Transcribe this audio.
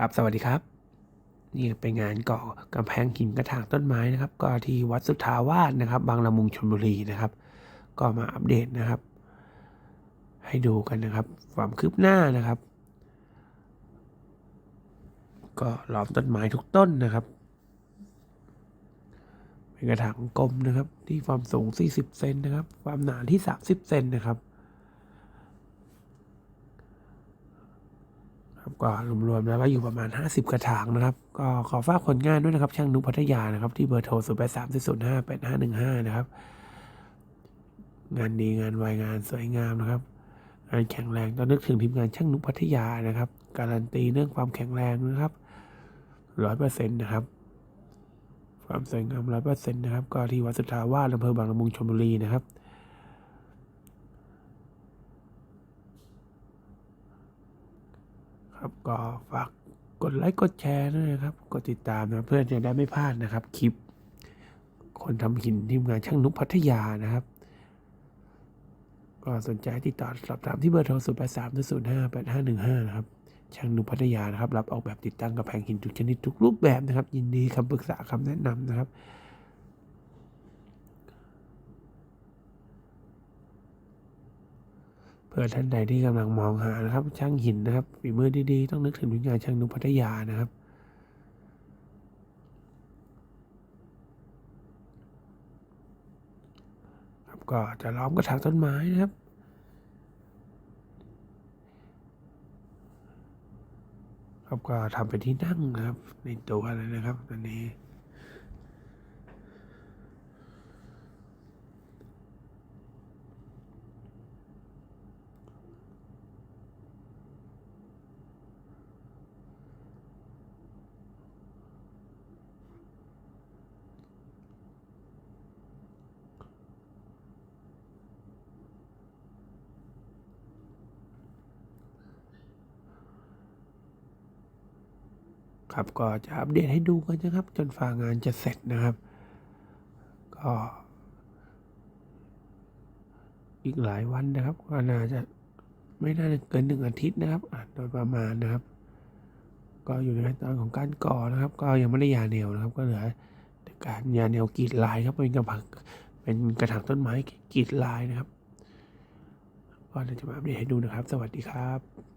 ครับ สวัสดีครับ นี่เป็นงานก่อกำแพงหินกระถางต้นไม้นะครับ ก็ที่วัดสุทธาวาสนะครับ บางละมุงชลบุรีนะครับ ก็มาอัปเดตนะครับ ให้ดูกันนะครับ ความคืบหน้านะครับ ก็ล้อมต้นไม้ทุกต้นนะครับเป็นกระถางกลมนะครับ ที่ความสูง 40 เซนนะครับ ความหนาที่ 30 เซนนะครับ ครับก็รวมๆแล้วก็อยู่ประมาณ 50 กระถางนะครับ ก็ขอฝากผลงานด้วยนะครับ ช่างนุพัทยานะครับ ที่เบอร์โทร 0 8 3 0 5 8 5 1 5 นะครับ งานดีงานไวงานสวยงามนะครับ งานแข็งแรงต้องนึกถึงทีมงานช่างนุพัทยานะครับ การันตีเรื่องความแข็งแรงนะครับร้อยเปอร์เซ็นต์นะครับ ความสวยงามร้อยเปอร์เซ็นต์นะครับ ก็ที่วัดสุทธาวาสอำเภอบางละมุงชลบุรีนะครับ ครับก็ฝากกดไลค์กดแชร์ด้วยนะครับ กดติดตามนะเพื่อจะได้ไม่พลาดนะครับ คลิป คนทำหินทีมงานช่างนุพัทยานะครับ ก็สนใจติดต่อสอบถามที่เบอร์โทร 0 8 3 0 5 8 5 1 5 นะครับ ช่างนุพัทยานะครับ รับออกแบบติดตั้งกระแพงหินทุกชนิดทุกรูปแบบนะครับ ยินดีคำปรึกษาคำแนะนำนะครับ เพื่อท่านใดที่กำลังมองหานะครับ ช่างหินนะครับฝีมือดีๆ ต้องนึกถึงวิญญาณช่างนุพัทยานะครับ ครับก็จะล้อมกระถางต้นไม้นะครับ ครับก็ทำเป็นที่นั่งนะครับ ในตัวเลยนะครับตอนนี้ ครับก็จะอัปเดตให้ดูกันนะครับ จนฝ่างานจะเสร็จนะครับ ก็อีกหลายวันนะครับก็น่าจะไม่น่าจะเกินหนึ่งอาทิตย์นะครับโดยประมาณนะครับ ก็อยู่ในขั้นตอนของการก่อนะครับ ก็ยังไม่ได้ยาแนวนะครับ ก็เหลือการยาแนวกรีดลายครับเป็นกระผังเป็นกระถางต้นไม้กรีดลายนะครับก็เดี๋ยวจะมาอัปเดตให้ดูนะครับ สวัสดีครับ